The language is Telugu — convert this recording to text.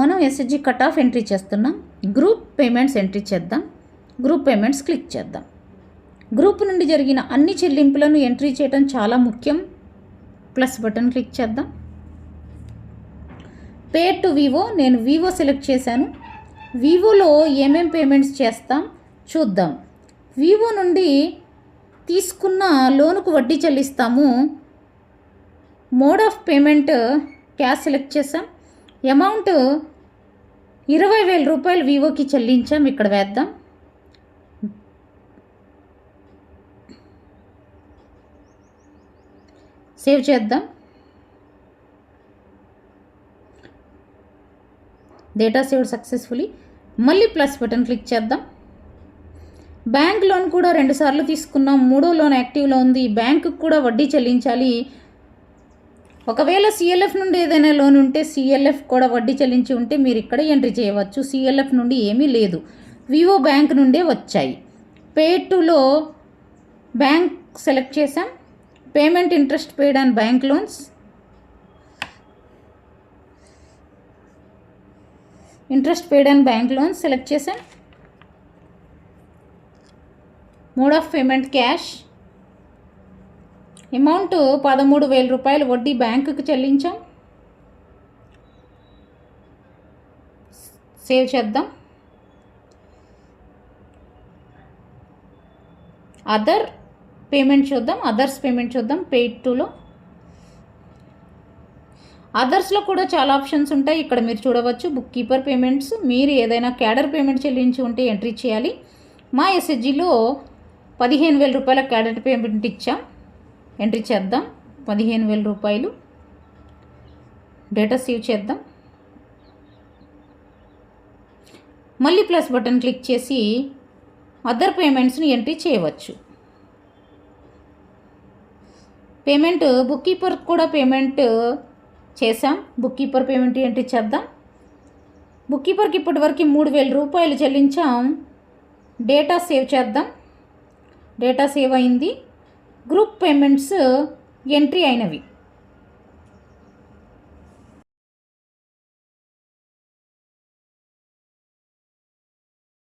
మనం ఎస్హెచ్జి కట్ ఆఫ్ ఎంట్రీ చేస్తున్నాం. గ్రూప్ పేమెంట్స్ ఎంట్రీ చేద్దాం. గ్రూప్ పేమెంట్స్ క్లిక్ చేద్దాం. గ్రూప్ నుండి జరిగిన అన్ని చెల్లింపులను ఎంట్రీ చేయడం చాలా ముఖ్యం. ప్లస్ బటన్ క్లిక్ చేద్దాం. పే టు వివో నేను వివో సెలెక్ట్ చేశాను. వివోలో ఏమేం పేమెంట్స్ చేస్తాం? చూద్దాం. వివో నుండి తీసుకున్న లోనుకు వడ్డీ చెల్లిస్తాము. Mode of payment cash select చేసాం అమౌంట్ ఇరవై వేల రూపాయలు వివోకి చెల్లించాం ఇక్కడ వేద్దాం. సేవ్ చేద్దాం. Data saved successfully. మళ్ళీ ప్లస్ బటన్ క్లిక్ చేద్దాం. బ్యాంక్ లోన్ కూడా రెండుసార్లు తీసుకున్నాం మూడో లోన్ యాక్టివ్లో ఉంది. బ్యాంకుకు కూడా వడ్డీ చెల్లించాలి. ఒకవేళ సిఎల్ఎఫ్ నుండి ఏదైనా లోన్ ఉంటే సిఎల్ఎఫ్ కూడా వడ్డీ చెల్లించి ఉంటే మీరు ఇక్కడ ఎంట్రీ చేయవచ్చు. సిఎల్ఎఫ్ నుండి ఏమీ లేదు. వివో బ్యాంక్ నుండే వచ్చాయి. పే టులో బ్యాంక్ సెలెక్ట్ చేసాం payment interest paid and bank loans interest paid and bank loans select చేశాం. Mode of payment cash amount పదమూడు వేల రూపాయలు వడ్డీ బ్యాంకుకి చెల్లించాం. సేవ్ చేద్దాం. అదర్ పేమెంట్ చూద్దాం. అదర్స్ పేమెంట్ చూద్దాం. పేడ్ టూలో. అదర్స్లో కూడా చాలా ఆప్షన్స్ ఉంటాయి. ఇక్కడ మీరు చూడవచ్చు బుక్ కీపర్ పేమెంట్స్. మీరు ఏదైనా క్యాడర్ పేమెంట్ చెల్లించి ఉంటే ఎంట్రీ చేయాలి. మా ఎస్హెచ్జిలో పదిహేను వేల రూపాయల క్యాడర్ పేమెంట్ ఇచ్చాం. ఎంట్రీ చేద్దాం. పదిహేను వేల రూపాయలు. డేటా సేవ్ చేద్దాం. మళ్ళీ ప్లస్ బటన్ క్లిక్ చేసి అదర్ పేమెంట్స్ని ఎంట్రీ చేయవచ్చు. పేమెంట్ బుక్ కీపర్ కూడా పేమెంట్ చేసాం బుక్ కీపర్ పేమెంట్ ఎంట్రీ చేద్దాం. బుక్ కీపర్కి ఇప్పటివరకు మూడు వేల రూపాయలు చెల్లించాం. డేటా సేవ్ చేద్దాం. డేటా సేవ్ అయింది. గ్రూప్ పేమెంట్స్ ఎంట్రీ అయినవి.